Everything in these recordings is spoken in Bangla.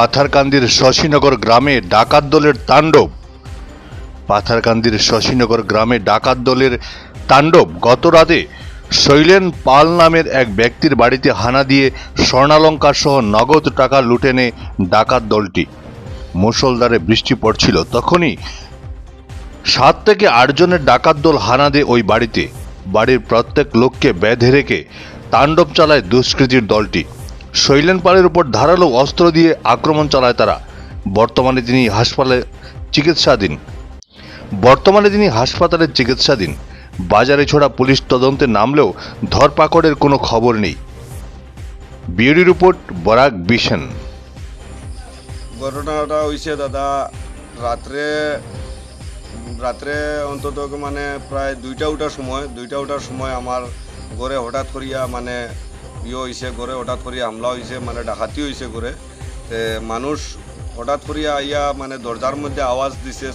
পাথারকান্দির শশীনগর গ্রামে ডাকাত দলের তাণ্ডব। পাথারকান্দির শশীনগর গ্রামে ডাকাত দলের তাণ্ডব। গত রাতে শৈলেন পাল নামের এক ব্যক্তির বাড়িতে হানা দিয়ে স্বর্ণালঙ্কার সহ নগদ টাকা লুটে নেয় ডাকাত দলটি। মুষলধারে বৃষ্টি পড়ছিল। তখনই সাত থেকে আটজনের ডাকাত দল হানা দেয় ওই বাড়িতে। বাড়ির প্রত্যেক লোককে বেঁধে রেখে তাণ্ডব চালায় দুষ্কৃতীর দলটি। শৈলেন পালের উপর ধারালো অস্ত্র দিয়ে আক্রমণ চালায় তারা। বর্তমানে তিনি হাসপাতালে চিকিৎসাধীন। বর্তমানে তিনি হাসপাতালে চিকিৎসাধীন। বাজারে ছোড়া পুলিশ তদন্তে নামলেও ধরপাকড়ের কোনো খবর নেই। Bureau report, Barak vision. ঘটনাটা হয়েছে দাদা, রাত্রে রাত্রে অন্তত মানে প্রায় দুইটা উঠার সময়, দুইটা উঠার সময় আমার ঘরে হঠাৎ করিয়া মানে ইয়ে হয়েছে ঘরে হঠাৎ করিয়া হামলা হয়েছে মানে ডাকাতি হয়েছে ঘরে মানুষ হঠাৎ করিয়া আইয়া মানে দরজার মধ্যে আওয়াজ দিছে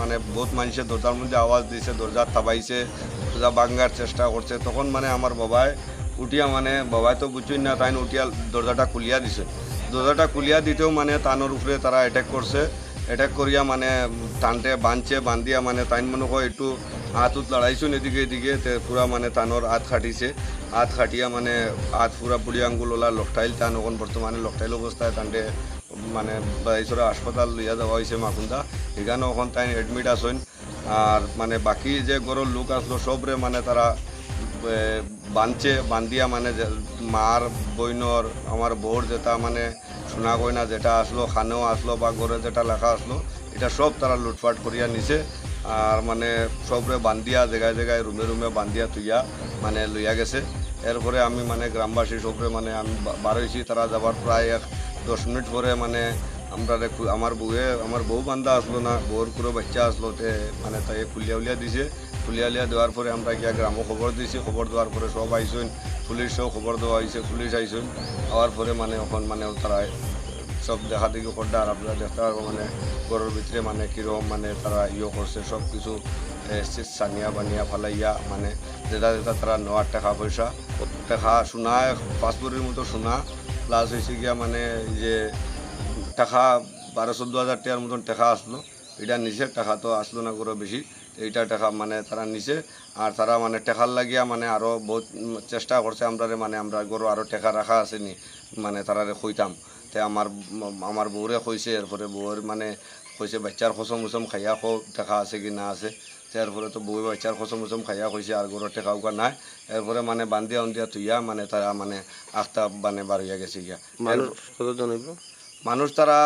মানে বহুত মানুষের দরজার মধ্যে আওয়াজ দিছে, দরজা থাবাইছে, দরজা ভাঙ্গার চেষ্টা করছে। তখন মানে আমার বাবায় উঠিয়া মানে বাবাই তো বুঝুই না তাই উঠিয়া দরজাটা খুলিয়া দিছে। দরজাটা খুলিয়া দিতেও মানে তানোর উপরে তারা অ্যাটাক করছে। অ্যাটাক করিয়া মানে টানতে বাঁধছে বান্ধিয়া মানে তাইন মনে হয় একটু হাত উত লড়াইছুন এদিকে এদিকে, তে পুরা মানে তানোর হাত খাটিছে। হাত খাটিয়া মানে হাত পুরা বুড়ি আঙ্গুল ওলা লকটাইল টান এখন বর্তমানে লকটাইল অবস্থায় তান্ডে মানে বাইসরা হাসপাতাল লইয়া যাওয়া হয়েছে মাকুন্দা। এখানে এখন তাই এডমিট আসেন আর মানে বাকি যে গরুর লোক আসলো, সবরে মানে তারা বাঁধছে বান্ধিয়া মানে মার, বইনর, আমার বউর যেটা মানে সোনা গয়না যেটা আসলো, খানেও আসলো বা ঘরে যেটা লেখা আসলো, এটা সব তারা লুটপাট করিয়া নিছে। আর মানে সবরে বান্ধিয়া জায়গায় জায়গায় রুমে রুমে বান্ধিয়া তুইয়া মানে লইয়া গেছে। এরপরে আমি মানে গ্রামবাসী সবরে মানে আমি বা- বার হয়েছি তারা যাবার প্রায় এক দশ মিনিট পরে মানে আমরা আমার বউয়ে, আমার বউ বান্ধা আসলো না, বউর পুরো বাচ্চা আসলো, তে মানে তাই খুলিয়া উলিয়া দিছে। খুলিয়া উলিয়া দেওয়ার পরে আমরা গিয়া গ্রামও খবর দিয়েছি খবর দেওয়ার পরে সব আইসেন পুলিশও খবর দেওয়া হয়েছে, পুলিশ আইসেন। আওয়ার পরে মানে এখন মানে তারা সব দেখা দেখি আর আপনারা দেখতে পারব মানে ঘরের ভিতরে মানে কীরকম মানে তারা ইয়ে করছে, সব কিছু সানিয়া বানিয়া ফালাইয়া মানে যেটা যেটা তারা নেওয়ার টাকা পয়সা। টাকা সোনা, পাসপোর্টের মতো সোনা প্লাস হয়েছে গিয়া মানে যে টাকা বারো চোদ্দ হাজার টাকার মতন টাকা আসলো। এটা নিজের টাকা তো আসলো না করে বেশি। এইটা টাকা মানে তারা নিছে। আর তারা মানে টাকার লাগিয়া মানে আরও বহুত চেষ্টা করছে আমরা মানে আমরা গরু আরও টাকা রাখা আছে নি মানে তারারে কইতাম তে আমার আমার বউরে কইছে এরপরে বউর মানে কইছে বাচ্চার খসম উসম খাইয়া খো টাকা আছে কি না আছে। তারপরে তো বউ বাচ্চার খসম উসম খাইয়া কইছে আর গরুর টাকা উকা নাই। এরপরে মানে বান্ধিয়া উন্দিয়া তুইয়া মানে তারা মানে আখতা মানে হইয়া গেছে গিয়া। মানুষ মানুষ তারা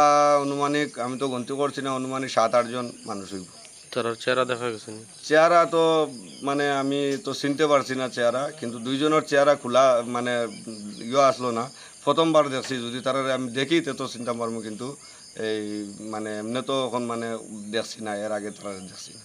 অনুমানিক আমি তো গন্তি করছি না অনুমানিক সাত আটজন মানুষ হইব। তার চেহারা দেখা গেছে চেহারা তো মানে আমি তো চিনতে পারছি না চেহারা, কিন্তু দুইজনের চেহারা খোলা মানে ইয়ে আসলো না। প্রথমবার দেখছি, যদি তারা আমি দেখি তে চিন্তা পারব কিন্তু, এই মানে এমনি তো এখন মানে দেখছি না, এর আগে তারা দেখছি না।